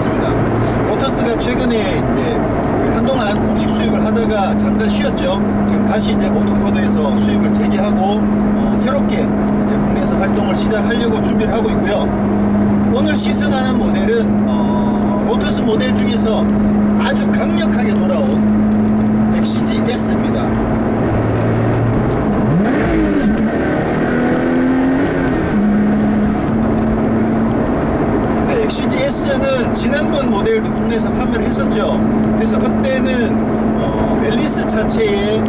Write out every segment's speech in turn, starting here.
있습니다. 로터스가 최근에 이제 한동안 공식 수입을 하다가 잠깐 쉬었죠. 지금 다시 이제 모토코드에서 수입을 재개하고 어, 새롭게 이제 국내에서 활동을 시작하려고 준비를 하고 있고요. 오늘 시승하는 모델은 어, 로터스 모델 중에서 아주 강력하게 돌아온 엑시지 S입니다. 네, XGS는 지난번 모델도 국내에서 판매를 했었죠. 그래서 그때는 어, 앨리스 차체에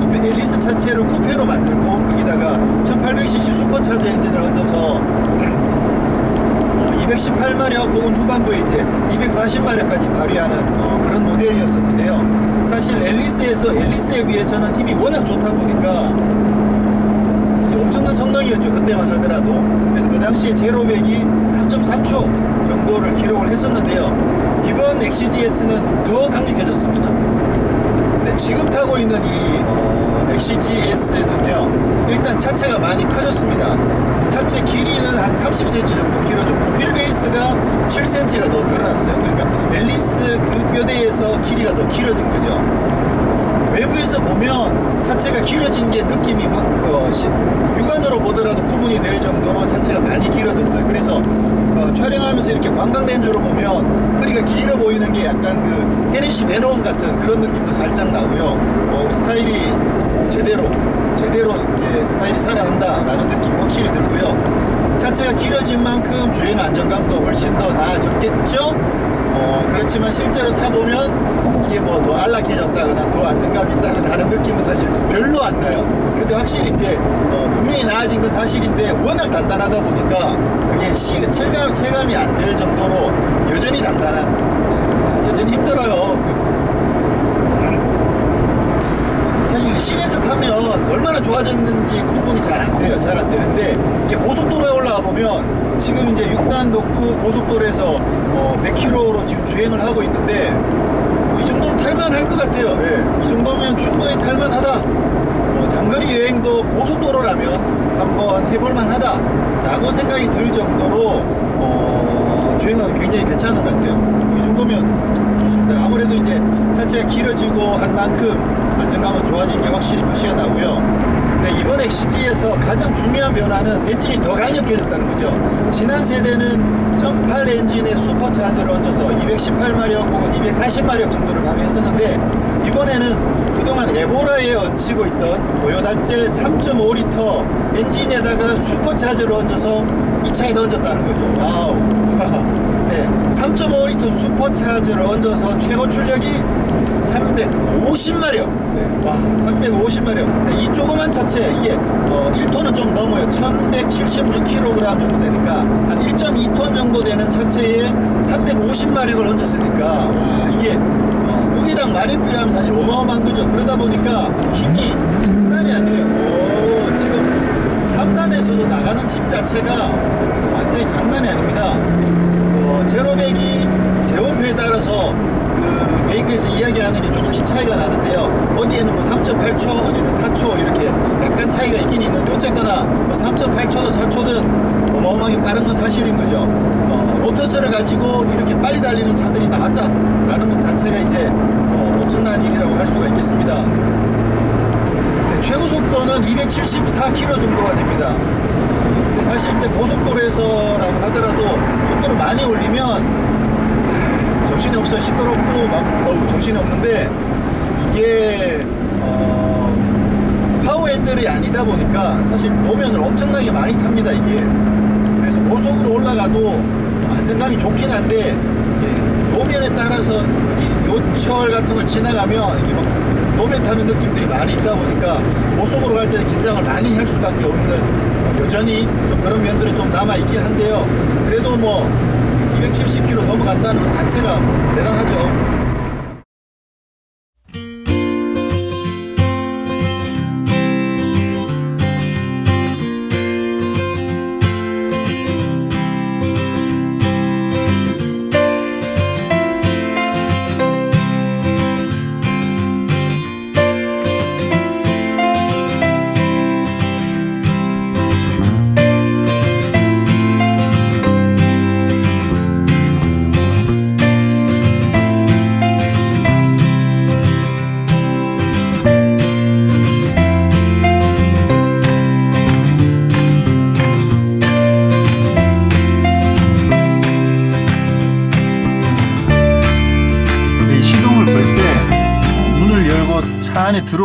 쿠페, 앨리스 차체를 쿠페로 만들고 거기다가 1800cc 슈퍼차저 엔진을 얹어서 어, 218마력 혹은 후반부에 이제 240마력까지 발휘하는 어, 그런 모델이었었는데요. 사실 앨리스에서 앨리스에 비해서는 힘이 워낙 좋다 보니까 사실 엄청난 성능이었죠 그때만 하더라도 그래서 그 당시에 제로백이 4.3초 정도를 기록을 했었는데요. 이번 XGS는 더 강력해졌습니다. 근데 지금 타고 있는 이 어, XGS는요 일단 차체가 많이 커졌습니다. 차체 길이는 한 30cm 정도 길어졌고 휠 베이스가 7cm가 더 늘어났어요. 그러니까 앨리스 그 뼈대에서 길이가 더 길어진 거죠 외부에서 보면 차체가 길어진 게 느낌이 확 어, 시- 육안으로 보더라도 구분이 될 정도로 차체가 많이 길어졌어요. 그래서 어, 촬영하면서 이렇게 관광렌즈로 보면 허리가 길어 보이는 게 약간 그 헤니시 베놈 같은 그런 느낌도 살짝 나고요. 어, 스타일이 제대로 제대로 이제 스타일이 살아난다라는 느낌이 확실히 들고요. 차체가 길어진 만큼 주행 안정감도 훨씬 더 나아졌겠죠? 어, 그렇지만 실제로 타보면 이게 뭐 더 안락해졌다거나 더 안정감이 있다거나 하는 느낌은 사실 별로 안 나요. 근데 확실히 이제 어, 분명히 나아진 건 사실인데 워낙 단단하다 보니까 그게 시, 체감, 체감이 안 될 정도로 여전히 단단한, 어, 여전히 힘들어요. 사실 이 시내에서 타면 얼마나 좋아졌는지 구분이 잘 안 돼요. 잘 안 되는데 이게 고속도로에 올라와 보면 지금 이제 6단 도크 고속도로에서 어 100km로 지금 주행을 하고 있는데 뭐 이 정도면 탈만할 것 같아요. 예. 이 정도면 충분히 탈만하다. 어, 장거리 여행도 고속도로라면 한번 해볼만 하다라고 생각이 들 정도로 어, 주행은 굉장히 괜찮은 것 같아요. 이 정도면 좋습니다. 아무래도 이제 차체가 길어지고 한 만큼 안정감은 좋아진 게 확실히 표시가 나고요. 네, 이번 XG에서 가장 중요한 변화는 엔진이 더 강력해졌다는 거죠. 지난 세대는 1.8 엔진에 슈퍼차저를 얹어서 218마력 혹은 240마력 정도를 발휘했었는데 이번에는 그동안 에보라에 얹히고 있던 도요다제 3.5리터 엔진에다가 슈퍼차저를 얹어서 이 차에 넣어줬다는 거죠. 와우. 네, 3.5리터 슈퍼차저를 얹어서 최고 출력이 350마력. 네, 와, 350마력. 네, 이 조그만 차체, 이게 어, 1톤은 좀 넘어요. 1176kg 정도 되니까 한 1.2톤 정도 되는 차체에 350마력을 얹었으니까 와, 이게 어, 무게당 마력비를 하면 사실 어마어마한 거죠. 그러다 보니까 힘이 장난이 아니에요. 오, 지금 3단에서도 나가는 힘 자체가 완전히 장난이 아닙니다. 어, 제로백이 제원표에 따라서 그 메이커에서 이야기하는 게 조금씩 차이가 나는데요. 어디에는 뭐 3.8초, 어디는 4초 이렇게 약간 차이가 있긴 있는데 어쨌거나 뭐 3.8초든 4초든 어마어마하게 빠른 건 사실인 거죠. 어, 로터스를 가지고 이렇게 빨리 달리는 차들이 나왔다라는 것 자체가 이제 어, 엄청난 일이라고 할 수가 있겠습니다. 네, 최고 속도는 274km 정도가 됩니다. 근데 사실 이제 고속도로에서라고 하더라도 속도를 많이 올리면 아, 정신이 없어요. 시끄럽고 막 어우 정신이 없는데 이게 어, 파워핸들이 아니다 보니까 사실 노면을 엄청나게 많이 탑니다 이게. 그래서 고속으로 올라가도 안정감이 좋긴 한데 노면에 따라서 이 요철 같은 걸 지나가면 이게 막 노면 타는 느낌들이 많이 있다 보니까 고속으로 갈 때는 긴장을 많이 할 수밖에 없는 어, 여전히 좀 그런 면들은 좀 남아 있긴 한데요. 그래도 뭐 270km 넘어간다는 것 자체가 대단하죠.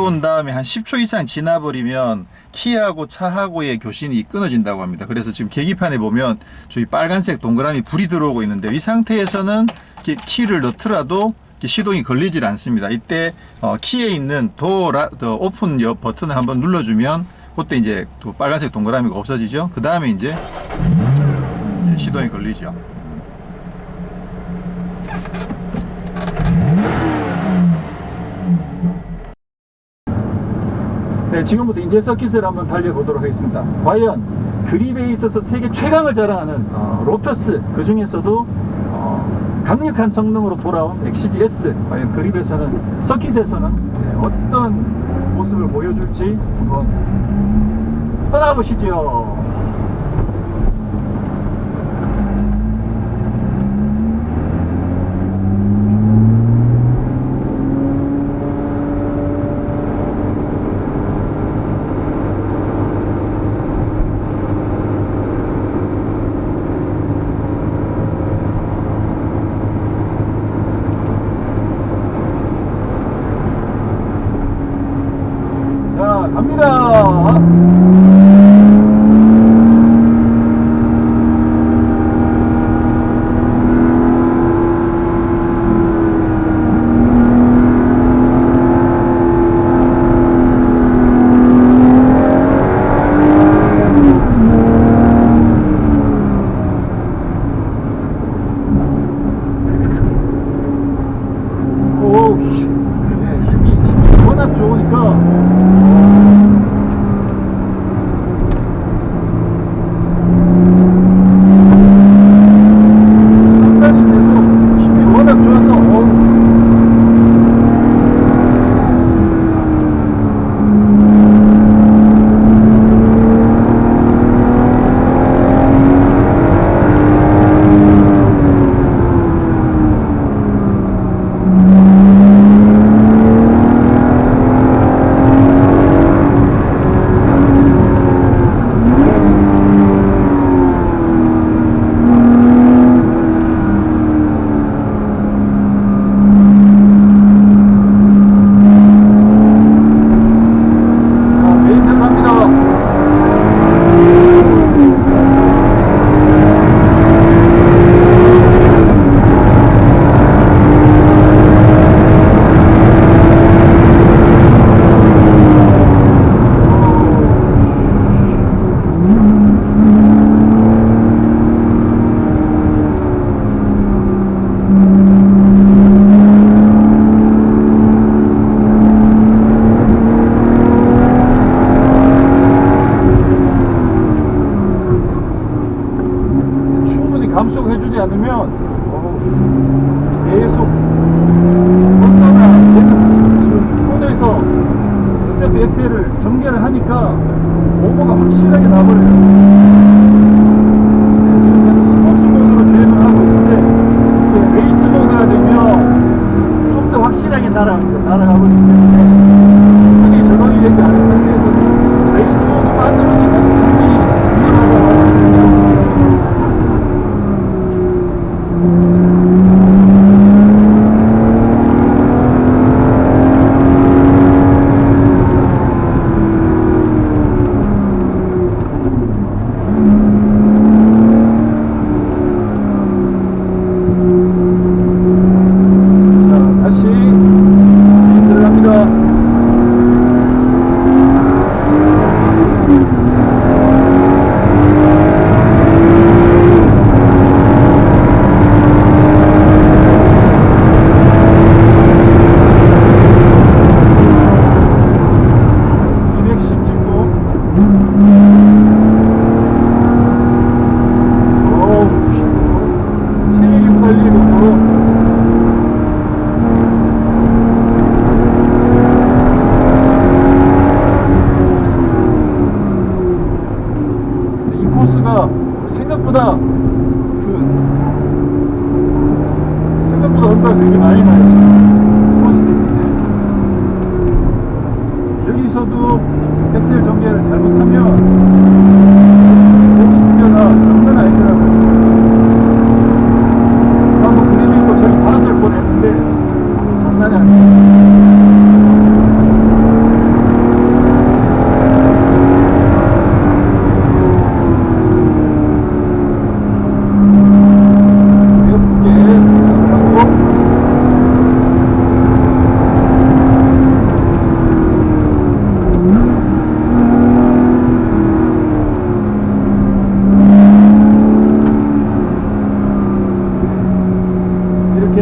들어온 다음에 한 10초 이상 지나버리면 키하고 차하고의 교신이 끊어진다고 합니다. 그래서 지금 계기판에 보면 저기 빨간색 동그라미 불이 들어오고 있는데 이 상태에서는 키를 넣더라도 시동이 걸리질 않습니다. 이때 어, 키에 있는 도어 더 오픈 여 버튼을 한번 눌러주면 그때 이제 또 빨간색 동그라미가 없어지죠. 그 다음에 이제 시동이 걸리죠. 네, 지금부터 이제 서킷을 한번 달려보도록 하겠습니다. 과연 그립에 있어서 세계 최강을 자랑하는 어, 로터스 그 중에서도 어, 강력한 성능으로 돌아온 엑시지 S 과연 그립에서는 서킷에서는 네, 어떤 모습을 보여줄지 한번 떠나보시죠. 자, 갑니다. 오, 힘- 네, 힘이, 힘이 워낙 좋으니까 상단인데도 힘이 워낙 좋아서 어우. 자, 메인들 갑니다. 충분히 감속해주지 않으면 어우, 계속 걷다가 지금 코너에서 어차피 엑셀을 전개를 하니까 오버가 확실하게 나버려요. 네, 레이스 모드가 되면 좀 더 확실하게. 날아가고 있기 때문에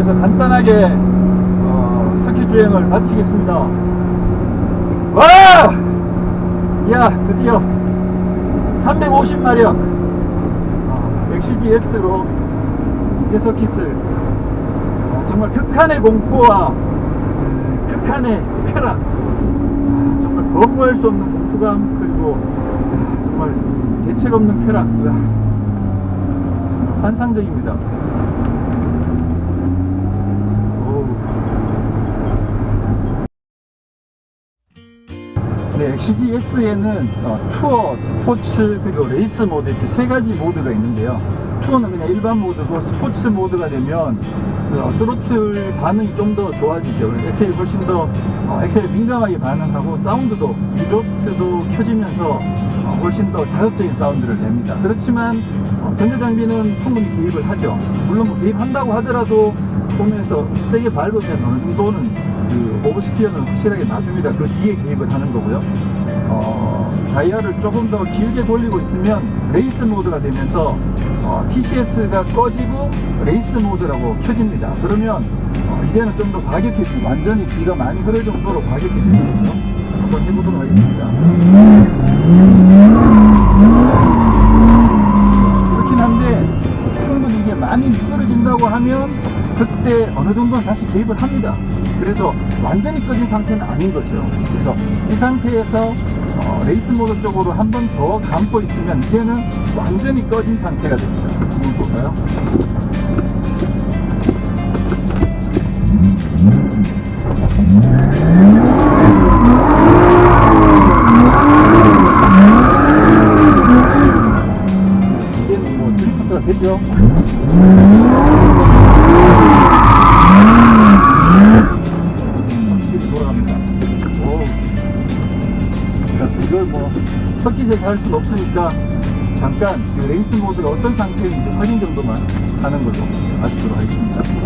간단하게 어, 서킷 주행을 마치겠습니다. 와! 이야 드디어 350마력 XGS로 이제 서킷을 어, 정말 극한의 공포와 음, 극한의 쾌락 아, 정말 거부할 수 없는 공포감 그리고 아, 정말 대책 없는 쾌락 환상적입니다. 네, XGS에는 어, 투어, 스포츠, 그리고 레이스 모드 이렇게 세 가지 모드가 있는데요. 투어는 그냥 일반 모드고 스포츠 모드가 되면 어, 스로틀 반응이 좀 더 좋아지죠. 엑셀이 훨씬 더 어, 엑셀에 민감하게 반응하고 사운드도 이로스트도 켜지면서 어, 훨씬 더 자극적인 사운드를 냅니다. 그렇지만 어, 전자장비는 충분히 개입을 하죠. 물론 뭐 개입한다고 하더라도 보면서 세게 밟으면 어느 정도는 그 오버스피어는 확실하게 놔줍니다. 그 뒤에 개입을 하는 거고요. 어, 다이얼을 조금 더 길게 돌리고 있으면 레이스 모드가 되면서 어, TCS가 꺼지고 레이스 모드라고 켜집니다. 그러면 어, 이제는 좀 더 과격해지고 완전히 비가 많이 흐를 정도로 과격해지거든요. 한번 해보도록 하겠습니다. 그렇긴 한데 충분히 이게 많이 미끄러진다고 하면 그때 어느 정도는 다시 개입을 합니다. 그래서 완전히 꺼진 상태는 아닌 거죠. 그래서 이 상태에서 어, 레이스 모드 쪽으로 한 번 더 감고 있으면 이제는 완전히 꺼진 상태가 됩니다. 마치도록 하겠습니다.